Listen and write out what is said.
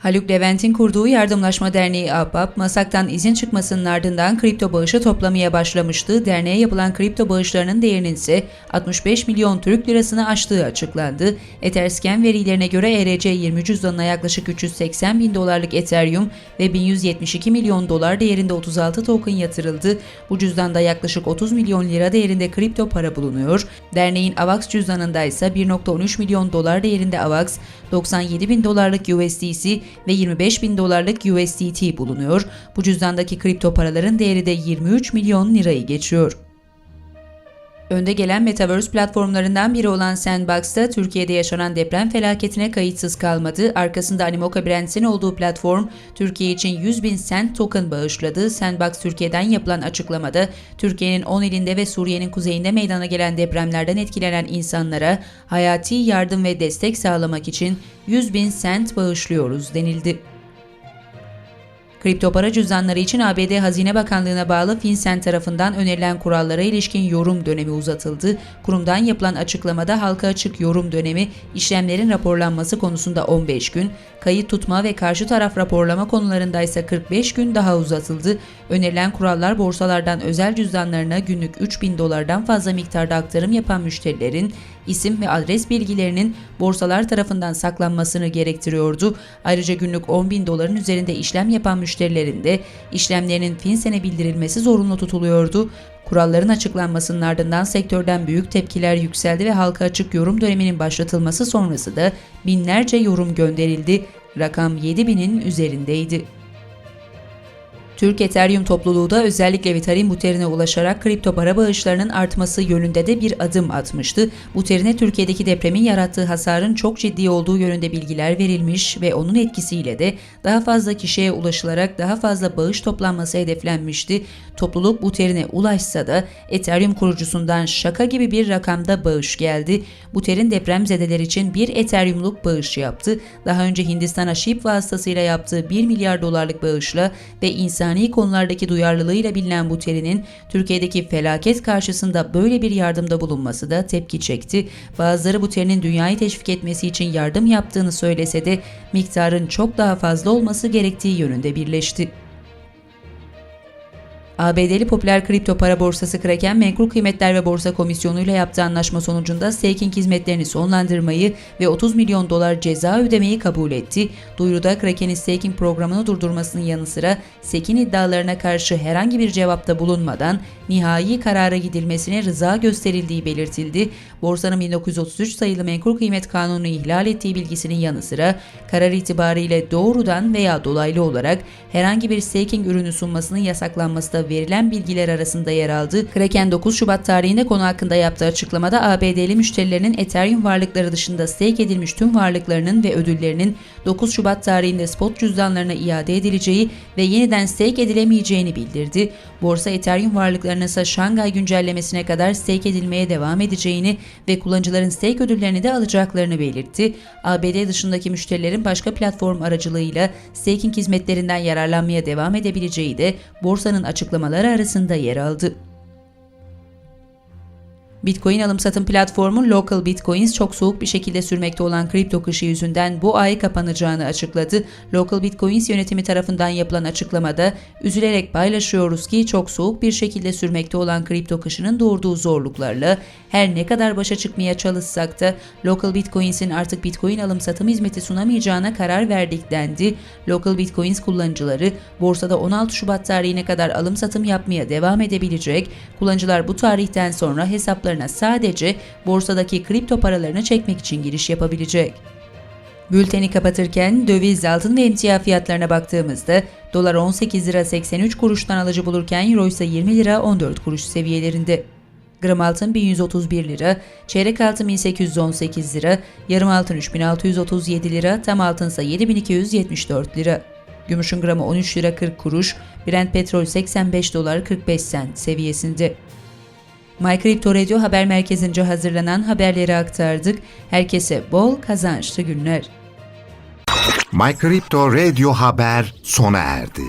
Haluk Levent'in kurduğu Yardımlaşma Derneği APAP, Masak'tan izin çıkmasının ardından kripto bağışı toplamaya başlamıştı. Derneğe yapılan kripto bağışlarının değerinin ise 65 milyon Türk lirasını aştığı açıklandı. Etherscan verilerine göre ERC 20 cüzdanına yaklaşık 380 bin dolarlık Ethereum ve 1172 milyon dolar değerinde 36 token yatırıldı. Bu cüzdanda yaklaşık 30 milyon lira değerinde kripto para bulunuyor. Derneğin AVAX cüzdanında ise 1.13 milyon dolar değerinde AVAX, 97 bin dolarlık USDC ve 25 bin dolarlık USDT bulunuyor. Bu cüzdandaki kripto paraların değeri de 23 milyon lirayı geçiyor. Önde gelen Metaverse platformlarından biri olan Sandbox'ta Türkiye'de yaşanan deprem felaketine kayıtsız kalmadı. Arkasında Animoca Brands'in olduğu platform Türkiye için 100 bin cent token bağışladı. Sandbox Türkiye'den yapılan açıklamada Türkiye'nin 10 ilinde ve Suriye'nin kuzeyinde meydana gelen depremlerden etkilenen insanlara hayati yardım ve destek sağlamak için 100 bin cent bağışlıyoruz denildi. Kripto para cüzdanları için ABD Hazine Bakanlığı'na bağlı FinCEN tarafından önerilen kurallara ilişkin yorum dönemi uzatıldı. Kurumdan yapılan açıklamada halka açık yorum dönemi işlemlerin raporlanması konusunda 15 gün, kayıt tutma ve karşı taraf raporlama konularında ise 45 gün daha uzatıldı. Önerilen kurallar borsalardan özel cüzdanlarına günlük 3000 dolardan fazla miktarda aktarım yapan müşterilerin isim ve adres bilgilerinin borsalar tarafından saklanmasını gerektiriyordu. Ayrıca günlük 10 bin doların üzerinde işlem yapan müşterilerin de işlemlerinin FinCEN'e bildirilmesi zorunlu tutuluyordu. Kuralların açıklanmasının ardından sektörden büyük tepkiler yükseldi ve halka açık yorum döneminin başlatılması sonrası da binlerce yorum gönderildi. Rakam 7000'in üzerindeydi. Türk Ethereum topluluğu da özellikle Vitarin Buterin'e ulaşarak kripto para bağışlarının artması yönünde de bir adım atmıştı. Buterin'e Türkiye'deki depremin yarattığı hasarın çok ciddi olduğu yönünde bilgiler verilmiş ve onun etkisiyle de daha fazla kişiye ulaşılarak daha fazla bağış toplanması hedeflenmişti. Topluluk Buterin'e ulaşsa da Ethereum kurucusundan şaka gibi bir rakamda bağış geldi. Buterin depremzedeler için bir Ethereum'luk bağış yaptı. Daha önce Hindistan'a SHIB vasıtasıyla yaptığı 1 milyar dolarlık bağışla ve insan insani konulardaki duyarlılığıyla bilinen Buteri'nin Türkiye'deki felaket karşısında böyle bir yardımda bulunması da tepki çekti. Bazıları Buteri'nin dünyayı teşvik etmesi için yardım yaptığını söylese de miktarın çok daha fazla olması gerektiği yönünde birleşti. ABD'li popüler kripto para borsası Kraken, Menkul Kıymetler ve Borsa Komisyonu ile yaptığı anlaşma sonucunda staking hizmetlerini sonlandırmayı ve 30 milyon dolar ceza ödemeyi kabul etti. Duyuruda Kraken'in staking programını durdurmasının yanı sıra SEK'in iddialarına karşı herhangi bir cevapta bulunmadan nihai karara gidilmesine rıza gösterildiği belirtildi. Borsanın 1933 sayılı menkul kıymet kanunu ihlal ettiği bilgisinin yanı sıra karar itibariyle doğrudan veya dolaylı olarak herhangi bir staking ürünü sunmasının yasaklanması da verilen bilgiler arasında yer aldı. Kraken 9 Şubat tarihinde konu hakkında yaptığı açıklamada ABD'li müşterilerinin Ethereum varlıkları dışında stake edilmiş tüm varlıklarının ve ödüllerinin 9 Şubat tarihinde spot cüzdanlarına iade edileceği ve yeniden stake edilemeyeceğini bildirdi. Borsa Ethereum varlıklarının ise Şangay güncellemesine kadar stake edilmeye devam edeceğini ve kullanıcıların stake ödüllerini de alacaklarını belirtti. ABD dışındaki müşterilerin başka platform aracılığıyla staking hizmetlerinden yararlanmaya devam edebileceği de borsanın açıklamaları arasında yer aldı. Bitcoin alım satım platformu Local Bitcoins çok soğuk bir şekilde sürmekte olan kripto kışı yüzünden bu ay kapanacağını açıkladı. Local Bitcoins yönetimi tarafından yapılan açıklamada üzülerek paylaşıyoruz ki çok soğuk bir şekilde sürmekte olan kripto kışının doğurduğu zorluklarla her ne kadar başa çıkmaya çalışsak da Local Bitcoins'in artık Bitcoin alım satım hizmeti sunamayacağına karar verdik dendi. Local Bitcoins kullanıcıları borsada 16 Şubat tarihine kadar alım satım yapmaya devam edebilecek. Kullanıcılar bu tarihten sonra hesaplarına sadece borsadaki kripto paralarını çekmek için giriş yapabilecek. Bülteni kapatırken döviz, altın ve emtia fiyatlarına baktığımızda dolar 18 lira 83 kuruştan alıcı bulurken euro ise 20 lira 14 kuruş seviyelerinde. Gram altın 1131 lira, çeyrek altın 1818 lira, yarım altın 3637 lira, tam altın ise 7274 lira. Gümüşün gramı 13 lira 40 kuruş, Brent petrol 85 dolar 45 sent seviyesinde. My Crypto Radio haber merkezince hazırlanan haberleri aktardık. Herkese bol kazançlı günler. My Crypto Radio Haber sona erdi.